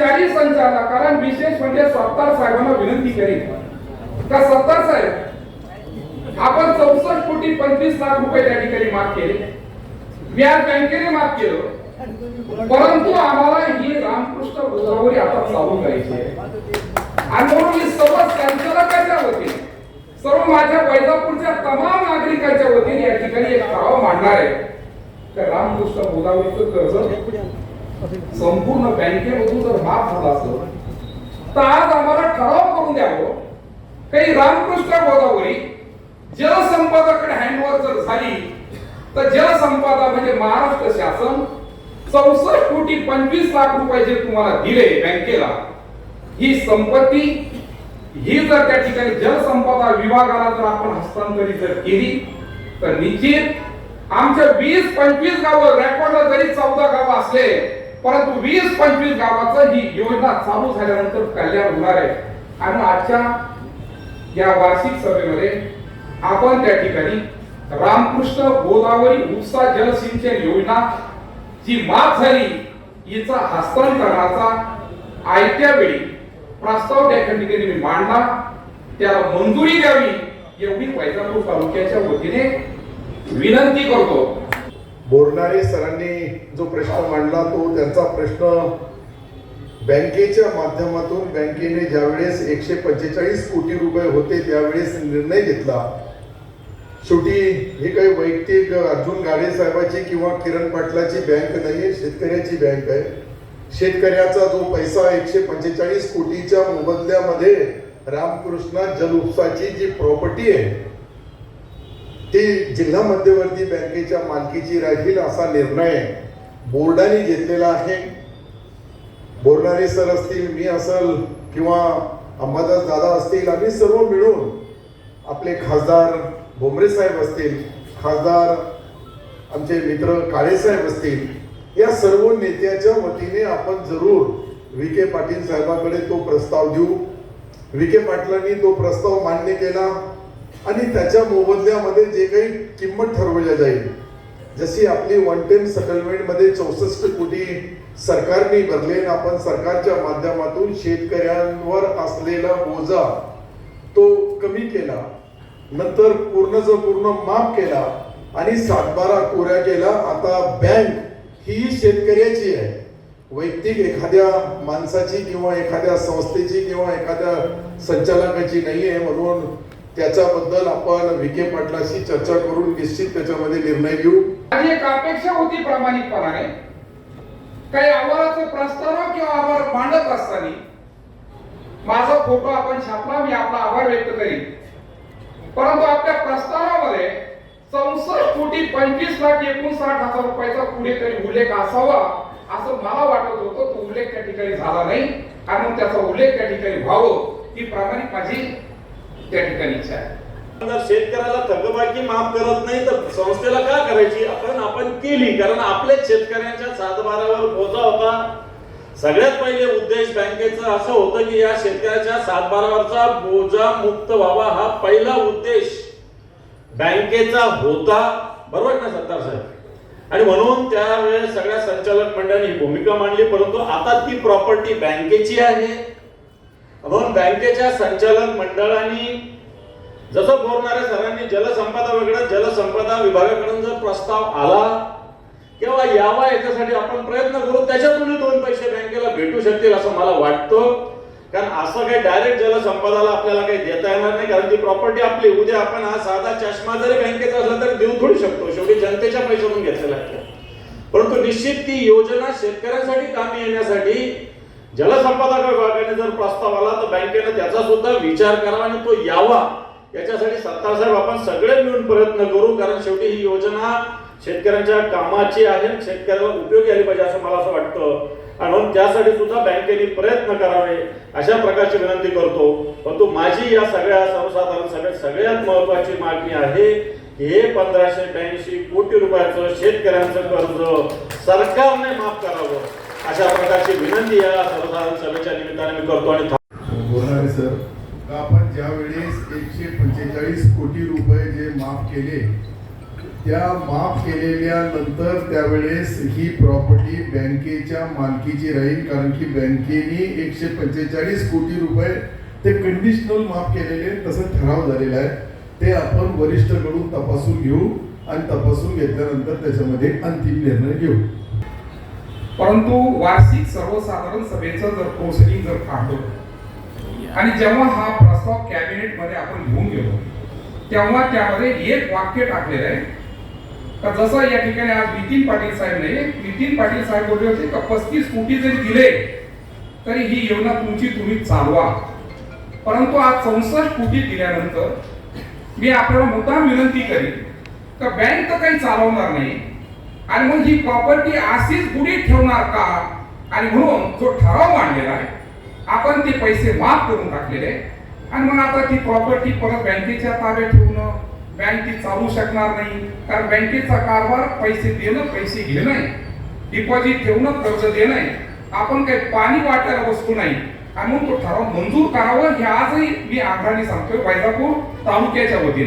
चारही कारण विशेष म्हणजे सत्तार साहेबांना विनंती करीन. का सत्तार साहेब आपण चौसष्ट कोटी पंचवीस लाख रुपये त्या ठिकाणी माफ केले. मी आज बँकेने माफ केलं. परंतु आम्हाला ही रामकृष्ण गोदावरी आता चालू करायची आणि म्हणून मी सर्व संचालकाच्या वतीने सर्व माझ्या वैजापूरच्या तमाम नागरिकांच्या वतीने या ठिकाणी एक ठराव मांडणार आहे. तर रामकृष्ण गोदावरीचं कर्ज संपूर्ण बँकेमधून जर माफ झाला असत तर आज आम्हाला ठराव करून द्यावं हो. काही रामकृष्ण गोदावरी जलसंपदाकडे हँडओव्हर जर झाली तर जलसंपदा म्हणजे महाराष्ट्र शासन चौसष्ट कोटी पंचवीस लाख रुपये जे तुम्हाला दिले बँकेला ही संपत्ती ही जर त्या ठिकाणी जलसंपदा विभागाला जर आपण हस्तांतरित जर केली तर निश्चित आमच्या वीस पंचवीस गावं रेकॉर्डला जरी चौदा गावं असले परंतु वीस पंचवीस गावाचं ही योजना चालू झाल्यानंतर कल्याण होणार आहे. आणि आजच्या या वार्षिक सभेमध्ये आपण त्या ठिकाणी रामकृष्ण गोदावरी उपसा जलसिंचन योजना जी माफ झाली हिचा हस्तांतरणाचा आयत्या वेळी प्रस्ताव त्या ठिकाणी मी मांडला. त्याला मंजुरी द्यावी एवढी वैजापूर तालुक्याच्या वतीने विनंती करतो. बोलणारे सरांनी जो प्रश्न मांडला तो त्यांचा प्रश्न बँकेच्या माध्यमातून बँकेने ज्यावेळेस एकशे पंचेचाळीस कोटी रुपये होते त्यावेळेस निर्णय घेतला. शेवटी हे काही वैयक्तिक अर्जुन गाडे साहेबाची किंवा किरण पाटलाची बँक नाही आहे शेतकऱ्याची बँक आहे. शेतकऱ्याचा जो पैसा एकशे पंचेचाळीस कोटीच्या मोबदल्यामध्ये रामकृष्ण जलउपसाची जी प्रॉपर्टी आहे ते जिल्हा मध्यवर्ती बँकेच्या मालकीची राहील असा निर्णय बोर्डाने घेतलेला आहे. बोर्डाने सर असतील मी असल किंवा अंबादास दादा असतील आम्ही सर्व मिळून आपले खासदार भोमरे साहेब असतील खासदार आमचे मित्र काळेसाहेब असतील या सर्व नेत्याच्या वतीने आपण जरूर विखे पाटील साहेबांकडे तो प्रस्ताव देऊ. विखे पाटलांनी तो प्रस्ताव मान्य केला. आणि त्याच्या मोबदल्यामध्ये जे काही किंमत ठरवल्या जाईल जशी आपली वन टाइम सेटलमेंटमध्ये चौसष्ट कोटी सरकारने भरले आणि आपण सरकारच्या माध्यमातून शेतकऱ्यांवर असलेला बोजा तो कमी केला नंतर पूर्णच पूर्ण माफ केला आणि सातबारा कोऱ्या केला आता बँक ही शेतकऱ्याची आहे. वैयक्तिक एखाद्या माणसाची किंवा एखाद्या संस्थेची किंवा एखाद्या संचालकाची नाही आहे म्हणून त्याच्याबद्दल आपण विखे पाटलाशी चर्चा करून निश्चित त्याच्यामध्ये निर्णय घेऊ. माझी एक अपेक्षा होती प्रामाणिकपणाने. काही आव्हानाचं प्रस्ताव किंवा आभार मांडत असताना माझा फोटो आपण छापला मी आपला आभार व्यक्त करीन. परंतु आपल्या प्रस्तावामध्ये चौसष्ट कोटी पंचवीस लाख एकोणसाठ हजार रुपयाचा कुठेतरी उल्लेख असावा असं मला वाटत होतं. तो उल्लेख त्या ठिकाणी झाला नाही. कारण त्याचा उल्लेख त्या ठिकाणी व्हावं ही प्रामाणिक माझी त्या ठिकाणीच आहे शेतकऱ्याला थकबाकी माफ करत नाही तर संस्थेला का करायची? आपण आपण केली कारण आपल्याच शेतकऱ्यांच्या सातबारावर बोजा होता. सगळ्यात पहिले उद्देश बँकेचा असं होतं की या शेतकऱ्याच्या सातबारावरचा बोजा मुक्त व्हावा हा पहिला उद्देश बँकेचा होता. बरोबर ना सत्तार साहेब? आणि म्हणून त्यावेळेस सगळ्या संचालक मंडळाने ही भूमिका मांडली परंतु आता ती प्रॉपर्टी बँकेची आहे. म्हणून बँकेच्या संचालक मंडळाने जसं बोलणाऱ्या सरांनी जलसंपदा वगैरे जलसंपदा विभागाकडून जर प्रस्ताव आला किंवा यावा याच्यासाठी आपण प्रयत्न करू त्याच्यातून दोन पैसे बँकेला भेटू शकतील असं मला वाटतं. कारण असं काही डायरेक्ट जलसंपदाला आपल्याला काही देता येणार नाही कारण ती प्रॉपर्टी आपली उद्या आपण हा साधा चष्मा जरी बँकेचा असला तरी देऊ थोडू शकतो. शेवटी जनतेच्या पैशातून घेतलेला आहे. परंतु निश्चित ती योजना शेतकऱ्यांसाठी कामी येण्यासाठी जलसंपदा विभागाने जर प्रस्ताव आला तर बँकेने त्याचा सुद्धा विचार करावा आणि तो यावा. याच्यासाठी सत्तार साहेब आपण सगळे मिळून प्रयत्न करू कारण शेवटी ही योजना शेतकऱ्यांच्या कामाची आहे शेतकऱ्याला उपयोगी आली पाहिजे असं मला असं वाटतं. आणि म्हणून त्यासाठी सुद्धा बँकेने प्रयत्न करावे अशा प्रकारची विनंती करतो. परंतु माझी या सगळ्या सर्वसाधारण सगळ्यात सगळ्यात महत्वाची मागणी आहे की हे पंधराशे ब्याऐंशी कोटी रुपयाचं शेतकऱ्यांचं कर्ज सरकारने माफ करावं. अशा प्रकारची विनंती या सर्वसाधारण सभेच्या निमित्ताने मी करतो आणि बोलणारे सर का आपण ज्या वेळेस एकशे पंचेचाळीस कोटी रुपये जे माफ केले त्या माफ केलेल्या नंतर त्यावेळेस ही प्रॉपर्टी बँकेच्या मालकीची राहील कारण की बँकेने एकशे पंचेचाळीस कोटी रुपये ते कंडिशनल माफ केलेले तसं ठराव झालेला आहे. ते आपण वरिष्ठकडून तपासून घेऊ आणि तपासून घेतल्यानंतर त्याच्यामध्ये अंतिम निर्णय घेऊ. परंतु वार्षिक सर्वसाधारण सभेचं जर प्रोसिडिंग जर थांबलं आणि जेव्हा हा प्रस्ताव कॅबिनेटमध्ये आपण घेऊन गेलो तेव्हा त्यामध्ये एक वाक्य टाकलेलं आहे. का जसं या ठिकाणी आज नितीन पाटील साहेब नाही नितीन पाटील साहेब बोलले होते का पस्तीस कोटी जरी दिले तरी ही योजना तुमची तुम्ही चालवा. परंतु आज चौसष्ट कोटी दिल्यानंतर मी आपल्याला मुद्दाम विनंती करीन का बँक तर काही चालवणार नाही आणि मग ही प्रॉपर्टी अशीच गुढी ठेवणार का? आणि म्हणून जो ठराव मांडलेला आहे आपण ते पैसे माफ करून टाकलेले आणि मग आता ती प्रॉपर्टी परत बँकेच्या ताब्यात ठेवणं बँक ती चालू शकणार नाही. कारण बँकेचा कारभार पैसे देणं पैसे घेणं डिपॉझिट ठेवणं कर्ज देणं आपण काही पाणी वाटायला वस्तू नाही. आणि मग तो ठराव मंजूर करावं हे आजही मी आग्रहाने सांगतोय वैजापूर तालुक्याच्या वतीने.